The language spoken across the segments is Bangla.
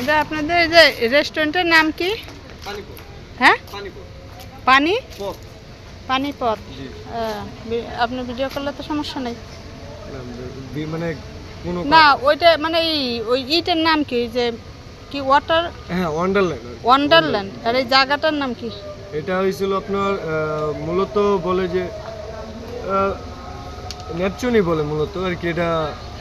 এটা আপনাদের এই যে রেস্টুরেন্টের নাম কি? হ্যাঁ? পানিপুর। পানি? পথ আপনি ভিডিও করলে তো সমস্যা নেই। মানে না ওইটা মানে ওই ইটের নাম কি? যে কি ওয়াটার হ্যাঁ ওয়ান্ডারল্যান্ড ওয়ান্ডারল্যান্ড আর এই জায়গাটার নাম কি? এটা হয়েছিল আপনার মূলত বলে যে নেপচুনি বলে মূলত আর কি এটা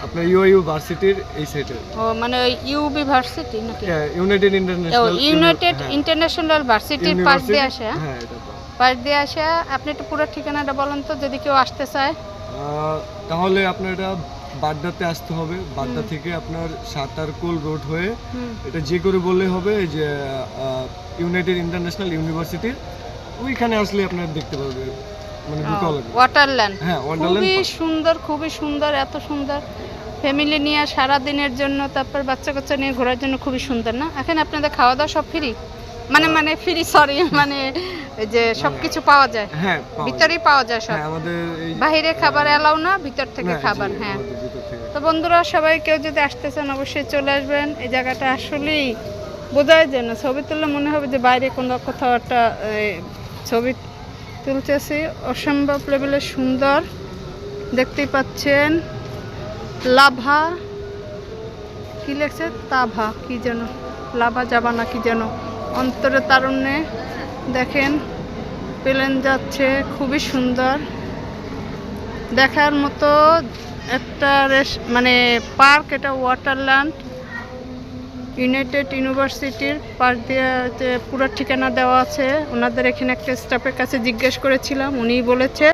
আপনার ইউআইউ ভার্সিটির এই সাইডে ও মানে ইউবি ভার্সিটি নাকি? ইউনাইটেড ইন্টারন্যাশনাল ইউনাইটেড ইন্টারন্যাশনাল ভার্সিটির পাশ দিয়ে আসে হ্যাঁ? হ্যাঁ এটা পাশ দিয়ে আসে আপনি একটু পুরো ঠিকানাটা বলেন তো যদি কেউ আসতে চায়। তাহলে আপনার এটা বাড্ডাতে আসতে হবে। বাড্ডা থেকে আপনার সাতারকুল রোড হয়ে এটা যে করে বললে হবে যে ইউনাইটেড ইন্টারন্যাশনাল ইউনিভার্সিটির ওইখানে আসলে আপনার দেখতে লাগবে ওয়াটারল্যান্ড হ্যাঁ খুবই সুন্দর খুবই সুন্দর এত সুন্দর। ফ্যামিলি নিয়ে সারা দিনের জন্য তারপর বাচ্চা কাচ্চা নিয়ে ঘোরার জন্য খুবই সুন্দর না? এখানে আপনাদের খাওয়া দাওয়া সব ফ্রি মানে মানে ফ্রি সরি মানে যে সব কিছু পাওয়া যায়। হ্যাঁ ভিতরেই পাওয়া যায় সব। হ্যাঁ আমাদের এই খাবার এলাও না ভিতর থেকে খাবার হ্যাঁ। তো বন্ধুরা সবাই কেউ যদি আসতে চান অবশ্যই চলে আসবেন। এই জায়গাটা আসলেই বোঝাই যায় না। ছবি তুললে মনে হবে যে বাইরে কোনো কোথাও একটা ছবি তুলতেছি, অসম্ভব লেভেলের সুন্দর। দেখতেই পাচ্ছেন, লাভা। কি লেখছে? তাভা, কি যেন। লাভা যাবা না কি যেন। অন্তরে তারুণ্যে দেখেন, প্লেন যাচ্ছে, খুবই সুন্দর। দেখার মতো একটা রেস মানে পার্ক, এটা ওয়াটারল্যান্ড ইউনাইটেড ইউনিভার্সিটির পাশ দিয়ে পুরা ঠিকানা দেওয়া আছে। ওনাদের এখানে একটা স্টাফের কাছে জিজ্ঞেস করেছিলাম, উনিই বলেছে